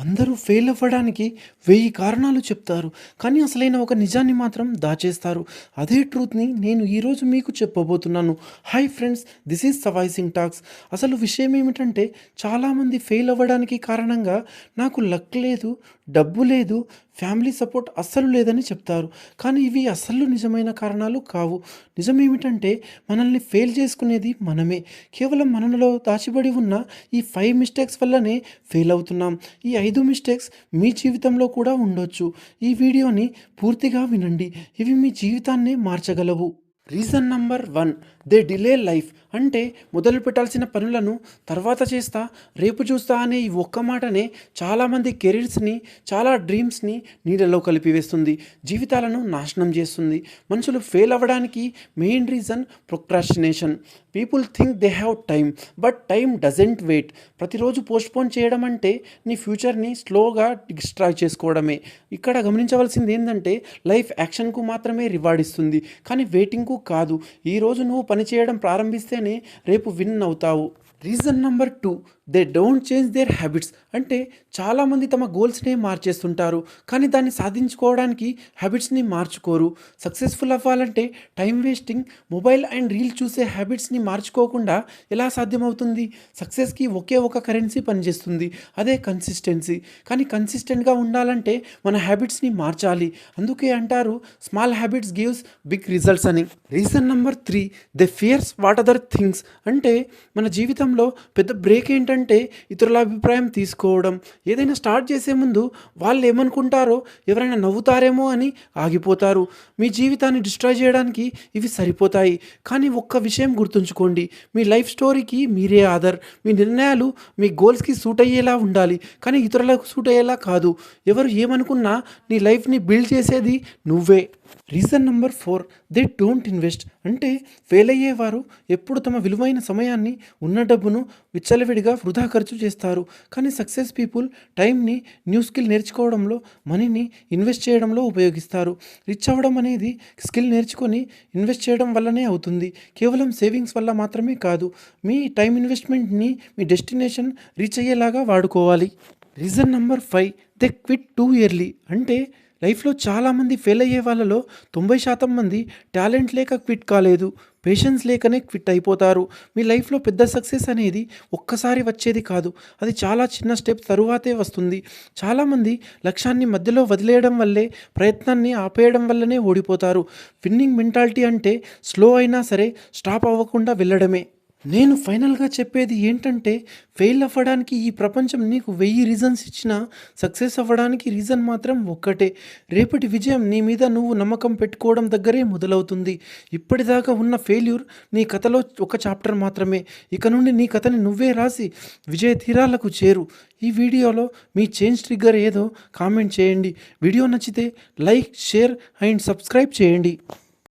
అందరూ ఫెయిల్ అవ్వడానికి వెయ్యి కారణాలు చెప్తారు. కానీ అసలైన ఒక నిజాన్ని మాత్రం దాచేస్తారు. అదే ట్రూత్ని నేను ఈరోజు మీకు చెప్పబోతున్నాను. Hi friends this is Sawaisingh talks అసలు విషయం ఏమిటంటే చాలామంది ఫెయిల్ అవ్వడానికి కారణంగా నాకు లక్ లేదు డబ్బు లేదు ఫ్యామిలీ సపోర్ట్ అస్సలు లేదని చెప్తారు. కానీ ఇవి అస్సలు నిజమైన కారణాలు కావు. నిజం ఏమిటంటే మనల్ని ఫెయిల్ చేసుకునేది మనమే. కేవలం మనలో దాచిబడి ఉన్న ఈ ఫైవ్ మిస్టేక్స్ వల్లనే ఫెయిల్ అవుతున్నాం. ఈ ఐదు మిస్టేక్స్ మీ జీవితంలో కూడా ఉండొచ్చు. ఈ వీడియోని పూర్తిగా వినండి. ఇవి మీ జీవితాన్నే మార్చగలవు. Reason number one they delay life. అంటే మొదలు పెట్టాల్సిన పనులను తర్వాత చేస్తా రేపు చూస్తా అనే ఈ ఒక్క మాటనే చాలామంది కెరీర్స్ని చాలా డ్రీమ్స్ని నీళ్ళలో కలిపివేస్తుంది జీవితాలను నాశనం చేస్తుంది. మనుషులు ఫెయిల్ అవ్వడానికి main reason procrastination. People think they have time but time doesn't wait. ప్రతిరోజు పోస్ట్పోన్ చేయడం అంటే నీ ఫ్యూచర్ని స్లోగా డిస్ట్రాయ్ చేసుకోవడమే. ఇక్కడ గమనించవలసింది ఏంటంటే లైఫ్ యాక్షన్కు మాత్రమే రివార్డ్ ఇస్తుంది. కానీ వెయిటింగ్కు కాదు. ఈరోజు నువ్వు పని చేయడం ప్రారంభిస్తేనే రేపు విన్ అవుతావు. Reason number two they don't change their habits. అంటే చాలామంది తమ గోల్స్నే మార్చేస్తుంటారు కానీ దాన్ని సాధించుకోవడానికి హ్యాబిట్స్ని మార్చుకోరు. సక్సెస్ఫుల్ అవ్వాలంటే time wasting mobile and reel చూసే హ్యాబిట్స్ని మార్చుకోకుండా ఎలా సాధ్యమవుతుంది? సక్సెస్కి ఒకే ఒక కరెన్సీ పనిచేస్తుంది అదే కన్సిస్టెన్సీ. కానీ కన్సిస్టెంట్గా ఉండాలంటే మన హ్యాబిట్స్ని మార్చాలి. అందుకే అంటారు small habits gives big results అని. Reason number three they fears what other things. అంటే మన జీవితం చేయడంలో పెద్ద బ్రేక్ ఏంటంటే ఇతరుల అభిప్రాయం తీసుకోవడం. ఏదైనా స్టార్ట్ చేసే ముందు వాళ్ళు ఏమనుకుంటారో ఎవరైనా నవ్వుతారేమో అని ఆగిపోతారు. మీ జీవితాన్ని డిస్ట్రాయ్ చేయడానికి ఇవి సరిపోతాయి. కానీ ఒక్క విషయం గుర్తుంచుకోండి. మీ లైఫ్ స్టోరీకి మీరే ఆధార్. మీ నిర్ణయాలు మీ గోల్స్కి సూట్ అయ్యేలా ఉండాలి. కానీ ఇతరులకు సూట్ అయ్యేలా కాదు. ఎవరు ఏమనుకున్నా నీ లైఫ్ని బిల్డ్ చేసేది నువ్వే. Reason number four they don't invest అంటే ఫెయిల్ అయ్యేవారు ఎప్పుడు తమ విలువైన సమయాన్ని ఉన్న డబ్బును విచ్చలవిడిగా వృధా ఖర్చు చేస్తారు. కానీ సక్సెస్ పీపుల్ టైంని న్యూ స్కిల్ నేర్చుకోవడంలో మనీని ఇన్వెస్ట్ చేయడంలో ఉపయోగిస్తారు. రిచ్ అవ్వడం అనేది స్కిల్ నేర్చుకొని ఇన్వెస్ట్ చేయడం వల్లనే అవుతుంది. కేవలం సేవింగ్స్ వల్ల మాత్రమే కాదు. మీ టైం ఇన్వెస్ట్మెంట్ని మీ డెస్టినేషన్ రీచ్ అయ్యేలాగా వాడుకోవాలి. Reason number five they quit too early అంటే లైఫ్లో చాలామంది ఫెయిల్ అయ్యే వాళ్ళలో తొంభై శాతం మంది టాలెంట్ లేక క్విట్ కాలేదు పేషెన్స్ లేకనే క్విట్ అయిపోతారు. మీ లైఫ్లో పెద్ద సక్సెస్ అనేది ఒక్కసారి వచ్చేది కాదు. అది చాలా చిన్న స్టెప్ తరువాతే వస్తుంది. చాలామంది లక్ష్యాన్ని మధ్యలో వదిలేయడం వల్లే ప్రయత్నాన్ని ఆపేయడం వల్లనే ఓడిపోతారు. విన్నింగ్ మెంటాలిటీ అంటే స్లో అయినా సరే స్టాప్ అవ్వకుండా వెళ్ళడమే. నేను ఫైనల్గా చెప్పేది ఏంటంటే ఫెయిల్ అవ్వడానికి ఈ ప్రపంచం నీకు వెయ్యి రీజన్స్ ఇచ్చినా సక్సెస్ అవ్వడానికి రీజన్ మాత్రం ఒక్కటే. రేపటి విజయం నీ మీద నువ్వు నమ్మకం పెట్టుకోవడం దగ్గరే మొదలవుతుంది. ఇప్పటిదాకా ఉన్న ఫెయిల్యూర్ నీ కథలో ఒక చాప్టర్ మాత్రమే. ఇక నుండి నీ కథని నువ్వే రాసి విజయ తీరాలకు చేరు. ఈ వీడియోలో మీ చేంజ్ ట్రిగ్గర్ ఏదో కామెంట్ చేయండి. వీడియో నచ్చితే లైక్ షేర్ అండ్ సబ్స్క్రైబ్ చేయండి.